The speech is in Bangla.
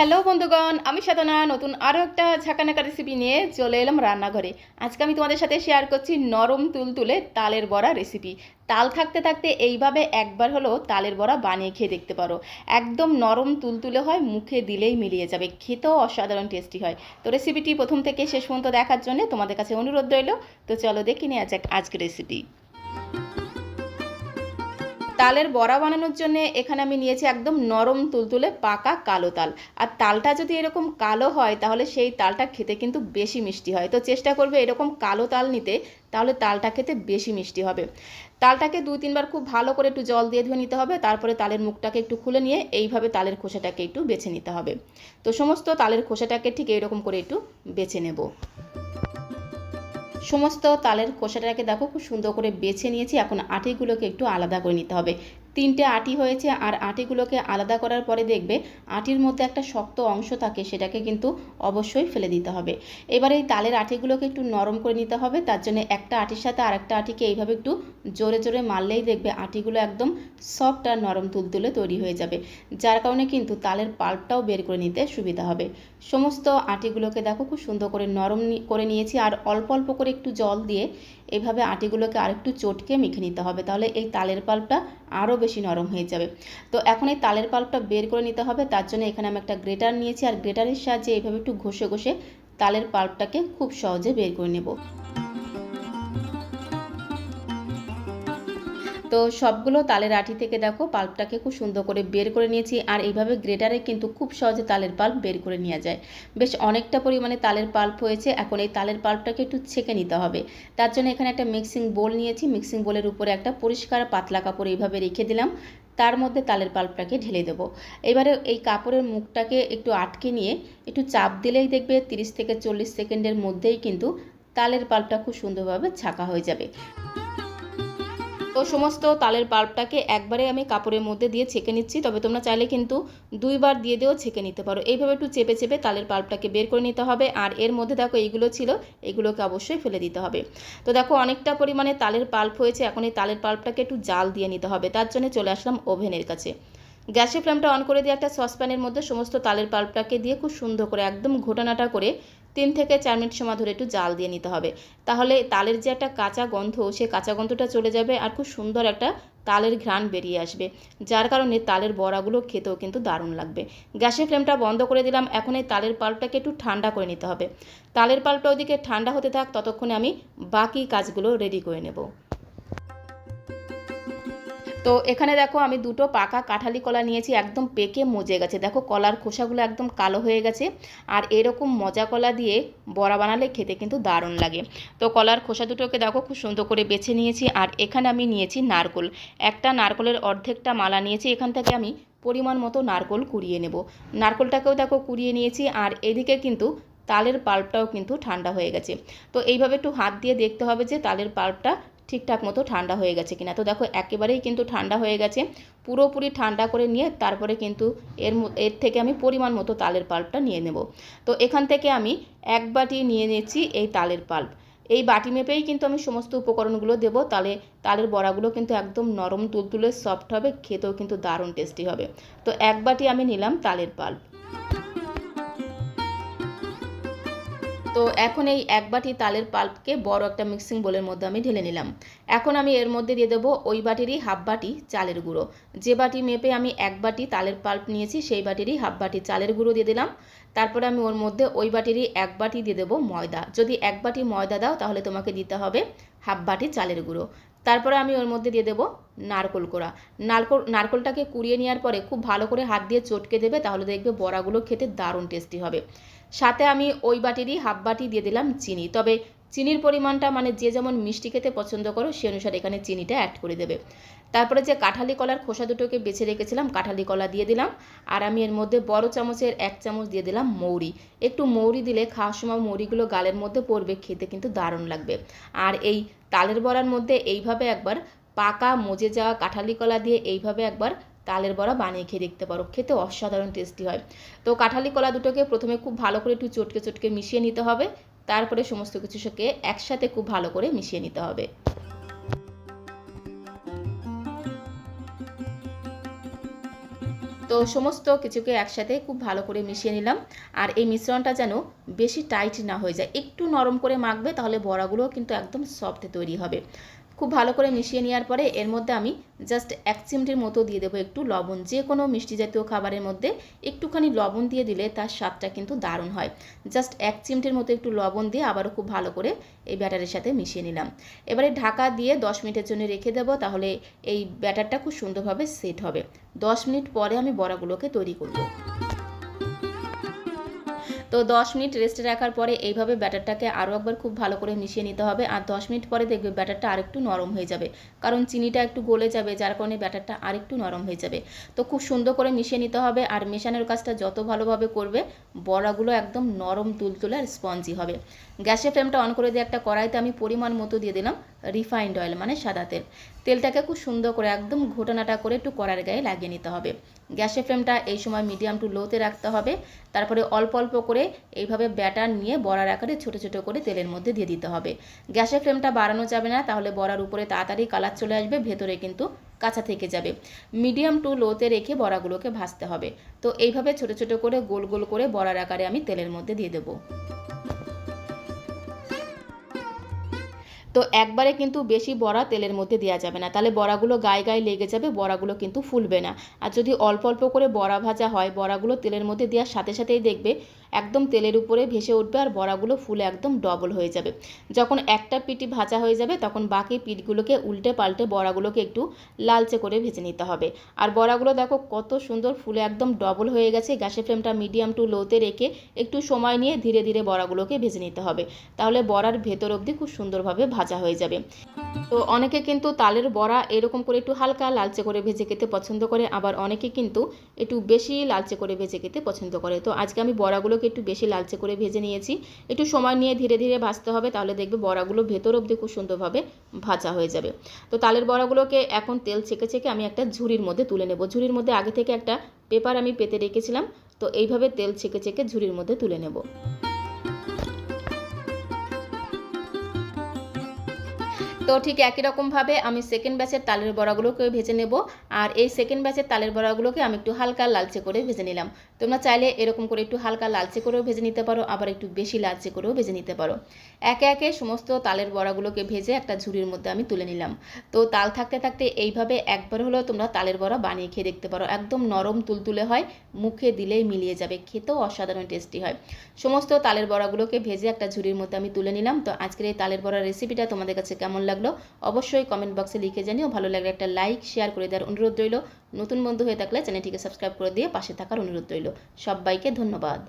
হ্যালো বন্ধুগণ, আমি সাধনা, নতুন আরও একটা ঝাঁকানাকা রেসিপি নিয়ে চলে এলাম রান্নাঘরে। আজকে আমি তোমাদের সাথে শেয়ার করছি নরম তুলতুলে তালের বড়া রেসিপি তাল থাকতে থাকতে এইভাবে একবার হলো তালের বড়া বানিয়ে খেয়ে দেখতে পারো। একদম নরম তুলতুলে হয়, মুখে দিলেই মিলিয়ে যাবে, খেতেও অসাধারণ টেস্টি হয়। তো রেসিপিটি প্রথম থেকে শেষ পর্যন্ত দেখার জন্য তোমাদের কাছে অনুরোধ রইল। তো চলো দেখে নিয়ে যাক আজকের রেসিপি তালের বড়া বানানোর জন্য এখানে আমি নিয়েছি একদম নরম তুলতুলে পাকা কালো তাল। আর তালটা যদি এরকম কালো হয়, তাহলে সেই তালটা খেতে কিন্তু বেশি মিষ্টি হয়। তো চেষ্টা করবে এরকম কালো তাল নিতে, তাহলে তালটা খেতে বেশি মিষ্টি হবে। তালটাকে দুই তিনবার খুব ভালো করে একটু জল দিয়ে ধুয়ে নিতে হবে। তারপরে তালের মুখটাকে একটু খুলে নিয়ে এইভাবে তালের খোসাটাকে একটু বেছে নিতে হবে। তো সমস্ত তালের খোসাটাকে ঠিক এরকম করে একটু বেছে নেব। সমস্ত তালের খোসাটাকে দেখো, খুব সুন্দর করে বেছে নিয়েছি। এখন আটিগুলোকে একটু আলাদা করে নিতে হবে। তিনটে আটি হয়েছে আর আটিগুলোকে আলাদা করার পরে দেখবে আটির মধ্যে একটা শক্ত অংশ থাকে, সেটাকে কিন্তু অবশ্যই ফেলে দিতে হবে। এবার এই তালের আটিগুলোকে একটু নরম করে নিতে হবে, তার জন্য একটা আটির সাথে আরেকটা আটিকে এইভাবে একটু জোরে জোরে মারলেই দেখবে আটিগুলো একদম সফট আর নরম তুলতুলে তৈরি হয়ে যাবে, যার কারণে কিন্তু তালের পাল্পটাও বের করে নিতে সুবিধা হবে। সমস্ত আটিগুলোকে দেখো খুব সুন্দর করে নরম করে নিয়েছি আর অল্প অল্প করে একটু জল দিয়ে এভাবে আটিগুলোকে আরেকটু চটকে মেখে নিতে হবে, তাহলে এই তালের পাল্পটা আরও বেশি নরম হয়ে যাবে। তো এখন এই তালের পাল্পটা বের করে নিতে হবে। তার জন্য এখানে আমি একটা গ্রেটার নিয়েছি। আর গ্রেটারের সাহায্যে এইভাবে একটু ঘষে ঘষে তালের পাল্পটাকে খুব সহজে বের করে নেব। তো সবগুলো তালের আটি থেকে দেখো পাল্পটাকে খুব সুন্দর করে বের করে নিয়েছি। আর এইভাবে গ্রেটারে কিন্তু খুব সহজে তালের পাল্প বের করে নেওয়া যায়। বেশ অনেকটা পরিমাণে তালের পাল্প হয়েছে। এখন এই তালের পাল্পটাকে একটু ছেঁকে নিতে হবে। তার জন্য এখানে একটা মিক্সিং বোল নিয়েছি। মিক্সিং বোলের উপরে একটা পরিষ্কার পাতলা কাপড় এইভাবে রেখে দিলাম। তার মধ্যে তালের পাল্পটাকে ঢেলে দেবো। এবারে এই কাপড়ের মুখটাকে একটু আটকে নিয়ে একটু চাপ দিলেই দেখবে তিরিশ থেকে চল্লিশ সেকেন্ডের মধ্যেই কিন্তু তালের পাল্পটা খুব সুন্দরভাবে ছাকা হয়ে যাবে। তো সমস্ত তালের পাল্পটাকে একবারে আমি কাপড়ের মধ্যে দিয়ে ছেঁকে নিচ্ছি। তবে তোমরা চাইলে কিন্তু দুইবার দিয়ে দিয়েও ছেঁকে নিতে পারো। এইভাবে একটু চেপে চেপে তালের পাল্পটাকে বের করে নিতে হবে। আর এর মধ্যে দেখো এইগুলো ছিল, এগুলোকে অবশ্যই ফেলে দিতে হবে। তো দেখো অনেকটা পরিমাণে তালের পাল্প হয়েছে। এখন এই তালের পাল্পটাকে একটু জাল দিয়ে নিতে হবে। তার জন্য চলে আসলাম ওভেনের কাছে। গ্যাসের ফ্লেমটা অন করে দিয়ে একটা সসপ্যানের মধ্যে সমস্ত তালের পাল্পটাকে দিয়ে খুব সুন্দর করে, একদম ঘোটানাটা করে তিন থেকে চার মিনিট সময় ধরে একটু জাল দিয়ে নিতে হবে। তাহলে তালের যে একটা কাঁচা গন্ধ, সে কাঁচা গন্ধটা চলে যাবে আর খুব সুন্দর একটা তালের ঘ্রাণ বেরিয়ে আসবে। যার কারণে তালের বড়াগুলো খেতেও কিন্তু দারুণ লাগবে। গ্যাসের ফ্লেমটা বন্ধ করে দিলাম। এখন এই তালের পাল্পটাকে একটু ঠান্ডা করে নিতে হবে। তালের পাল্পটা ওদিকে ঠান্ডা হতে থাক, ততক্ষণে আমি বাকি কাজগুলো রেডি করে নেব। তো এখানে দেখো আমি দুটো পাকা কাঁঠালি কলা নিয়েছি, একদম পেকে মজে গেছে। দেখো কলার খোসাগুলো একদম কালো হয়ে গেছে আর এরকম মজা কলা দিয়ে বড়া বানালে খেতে কিন্তু দারুণ লাগে। তো কলার খোসা দুটোকে দেখো খুব সুন্দর করে বেছে নিয়েছি আর এখানে আমি নিয়েছি নারকোল। একটা নারকোলের অর্ধেকটা মালা নিয়েছি, এখান থেকে আমি পরিমাণ মতো নারকোল কুড়িয়ে নেব। নারকোলটাকেও দেখো কুড়িয়ে নিয়েছি আর এদিকে কিন্তু তালের পাল্পটাও কিন্তু ঠান্ডা হয়ে গেছে। তো এইভাবে একটু হাত দিয়ে দেখতে হবে যে তালের পাল্পটা ঠিকঠাক মতো ঠান্ডা হয়ে গেছে কিনা। তো দেখো, একেবারেই কিন্তু ঠান্ডা হয়ে গেছে। পুরোপুরি ঠান্ডা করে নিয়ে তারপরে কিন্তু এর এর থেকে আমি পরিমাণ মতো তালের পাল্পটা নিয়ে নেব। তো এখান থেকে আমি এক বাটি নিয়ে নিয়েছি এই তালের পাল্প। এই বাটি মেপেই কিন্তু আমি সমস্ত উপকরণগুলো দেবো। তাহলে তালের বড়াগুলো কিন্তু একদম নরম, তুলতুলে সফট হবে, খেতেও কিন্তু দারুণ টেস্টি হবে। তো এক বাটি আমি নিলাম তালের পাল্প। তো এখন এই এক বাটি তালের পাল্পকে বড় একটা মিক্সিং বোলের মধ্যে আমি ঢেলে নিলাম। এখন আমি এর মধ্যে দিয়ে দেবো ওই বাটিরই হাফ বাটি চালের গুঁড়ো। যে বাটি মেপে আমি এক বাটি তালের পাল্প নিয়েছি, সেই বাটিরই হাফ বাটি চালের গুঁড়ো দিয়ে দিলাম। তারপরে আমি ওর মধ্যে ওই বাটিরই এক বাটি দিয়ে দেবো ময়দা। যদি এক বাটি ময়দা দাও, তাহলে তোমাকে দিতে হবে হাফ বাটি চালের গুঁড়ো। তারপরে আমি ওর মধ্যে দিয়ে দেবো নারকোল কোড়া। নারকোল, নারকোলটাকে কুড়িয়ে নেওয়ার পরে খুব ভালো করে হাত দিয়ে চটকে দেবে, তাহলে দেখবে বড়াগুলো খেতে দারুণ টেস্টি হবে। সাথে আমি ওই বাটিরই হাফ বাটি দিয়ে দিলাম চিনি। তবে চিনির পরিমাণটা মানে যে যেমন মিষ্টি খেতে পছন্দ করো, সে অনুসারে এখানে চিনিটা অ্যাড করে দেবে। তারপরে যে কাঁঠালি কলার খোসা দুটোকে বেছে রেখেছিলাম, কাঁঠালি কলা দিয়ে দিলাম। আর আমি এর মধ্যে বড় চামচের এক চামচ দিয়ে দিলাম মৌরি। একটু মৌরি দিলে খাওয়ার সময় মৌরিগুলো গালের মধ্যে পড়বে, খেতে কিন্তু দারুণ লাগবে। আর এই তালের বড়ার মধ্যে এইভাবে একবার পাকা মজে যাওয়া কাঁঠালি কলা দিয়ে এইভাবে একবার তালের বড়া বানিয়ে খেয়ে দেখতে পারো। খেতে অসাধারণ টেস্টি হয়। তো কাঁঠালি কলা দুটোকে প্রথমে খুব ভালো করে একটু চটকে চটকে মিশিয়ে নিতে হবে। তারপরে সমস্ত কিছু সাথে একসাথে খুব ভালো করে মিশিয়ে নিতে হবে। তো সমস্ত কিছুকে একসাথে খুব ভালো করে মিশিয়ে নিলাম। আর এই মিশ্রণটা যেন বেশি টাইট না হয়ে যায়, একটু নরম করে মাখবে তাহলে বড়াগুলো কিন্তু একদম সফট তৈরি হবে। খুব ভালো করে মিশিয়ে নেওয়ার পরে এর মধ্যে আমি জাস্ট এক চিমটির মতো দিয়ে দেবো একটু লবণ। যে কোনো মিষ্টি জাতীয় খাবারের মধ্যে একটুখানি লবণ দিয়ে দিলে তার স্বাদটা কিন্তু দারুণ হয়। জাস্ট এক চিমটির মতো একটু লবণ দিয়ে আবারও খুব ভালো করে এই ব্যাটারের সাথে মিশিয়ে নিলাম। এবারে ঢাকা দিয়ে দশ মিনিটের জন্য রেখে দেবো, তাহলে এই ব্যাটারটা খুব সুন্দরভাবে সেট হবে। দশ মিনিট পরে আমি বড়াগুলোকে তৈরি করব। তো দশ মিনিট রেস্টে রাখার পরে এইভাবে ব্যাটারটাকে আরও একবার খুব ভালো করে মিশিয়ে নিতে হবে আর দশ মিনিট পরে দেখবে ব্যাটারটা আরেকটু নরম হয়ে যাবে। কারণ চিনিটা একটু গলে যাবে, যার কারণে ব্যাটারটা আরেকটু নরম হয়ে যাবে। তো খুব সুন্দর করে মিশিয়ে নিতে হবে আর মেশানোর কাজটা যত ভালোভাবে করবে, বড়াগুলো একদম নরম তুলতুলে আর স্পঞ্জি হবে। গ্যাসের ফ্লেমটা অন করে দিয়ে একটা কড়াইতে আমি পরিমাণ মতো দিয়ে দিলাম। রিফাইন্ড অয়েল মানে সাদা তেল। তেলটাকে খুব সুন্দর করে একদম ঘোটানাটা করে একটু কড়ার গায়ে লাগিয়ে নিতে হবে। গ্যাসের ফ্লেমটা এই সময় মিডিয়াম টু লোতে রাখতে হবে। তারপরে অল্প অল্প করে এইভাবে ব্যাটার নিয়ে বড়ার আকারে ছোটো ছোটো করে তেলের মধ্যে দিয়ে দিতে হবে। গ্যাসের ফ্লেমটা বাড়ানো যাবে না, তাহলে বড়ার উপরে তাড়াতাড়ি কালার চলে আসবে, ভেতরে কিন্তু কাঁচা থেকে যাবে। মিডিয়াম টু লোতে রেখে বড়াগুলোকে ভাজতে হবে। তো এইভাবে ছোটো ছোটো করে গোল গোল করে বড়ার আকারে আমি তেলের মধ্যে দিয়ে দেবো। তো একবারে কিন্তু বেশি বড়া তেলের মধ্যে দেওয়া যাবে না। তাহলে বড়াগুলো গায়ে গায়ে লেগে যাবে, বড়াগুলো কিন্তু ফুলবে না। আর যদি অল্প অল্প করে বড়া ভাজা হয়, বড়াগুলো তেলের মধ্যে দেওয়ার সাথে সাথেই দেখবে একদম তেলের উপরে ভেসে উঠবে আর বড়াগুলো ফুলে একদম ডবল হয়ে যাবে। যখন একটা পিটি ভাজা হয়ে যাবে, তখন বাকি পিঠগুলোকে উল্টে পাল্টে বড়াগুলোকে একটু লালচে করে ভেজে নিতে হবে। আর বড়াগুলো দেখো কত সুন্দর ফুলে একদম ডবল হয়ে গেছে। গ্যাসের ফ্লেমটা মিডিয়াম টু লোতে রেখে একটু সময় নিয়ে ধীরে ধীরে বড়াগুলোকে ভেজে নিতে হবে। তাহলে বড়ার ভেতর অবধি খুব সুন্দরভাবে ভাজা হয়ে যাবে। তো অনেকে কিন্তু তালের বড়া এরকম করে একটু হালকা লালচে করে ভেজে খেতে পছন্দ করে, আবার অনেকে কিন্তু একটু বেশি লালচে করে ভেজে খেতে পছন্দ করে। তো আজকে আমি বড়াগুলোকে একটু বেশি লালচে করে ভেজে নিয়েছি। একটু সময় নিয়ে ধীরে ধীরে ভাজতে হবে, তাহলে দেখবে বড়াগুলো ভেতর অবধি খুব সুন্দরভাবে ভাজা হয়ে যাবে। তো তালের বড়াগুলোকে এখন তেল ছেঁকে ছেঁকে আমি একটা ঝুড়ির মধ্যে তুলে নেব। ঝুড়ির মধ্যে আগে থেকে একটা পেপার আমি পেতে রেখেছিলাম, তো এইভাবে তেল ছেঁকে ছেঁকে ঝুড়ির মধ্যে তুলে নেব। তো ঠিক একই রকমভাবে আমি সেকেন্ড ব্যাচের তালের বড়াগুলোকে ভেজে নেব, আর এই সেকেন্ড ব্যাচের তালের বড়াগুলোকে আমি একটু হালকা লালচে করে ভেজে নিলাম। তোমরা চাইলে এরকম করে একটু হালকা লালচে করেও ভেজে নিতে পারো, আবার একটু বেশি লালচে করেও ভেজে নিতে পারো। একে একে সমস্ত তালের বড়াগুলোকে ভেজে একটা ঝুড়ির মধ্যে আমি তুলে নিলাম। তো তাল থাকতে থাকতে এইভাবে একবার হলেও তোমরা তালের বড়া বানিয়ে খেয়ে দেখতে পারো। একদম নরম তুলতুলে হয়, মুখে দিলেই মিলিয়ে যাবে, খেতেও অসাধারণ টেস্টি হয়। সমস্ত তালের বড়াগুলোকে ভেজে একটা ঝুড়ির মধ্যে আমি তুলে নিলাম। তো আজকের এই তালের বড়ার রেসিপিটা তোমাদের কাছে কেমন লাগল? অবশ্যই কমেন্ট বক্সে লিখে জানিও। ভালো লাগলে একটা লাইক, শেয়ার করে দেওয়ার অনুরোধ রইল। নতুন বন্ধু হয়ে থাকলে চ্যানেলটিকে সাবস্ক্রাইব করে দিয়ে পাশে থাকার অনুরোধ রইল। সবাইকে ধন্যবাদ।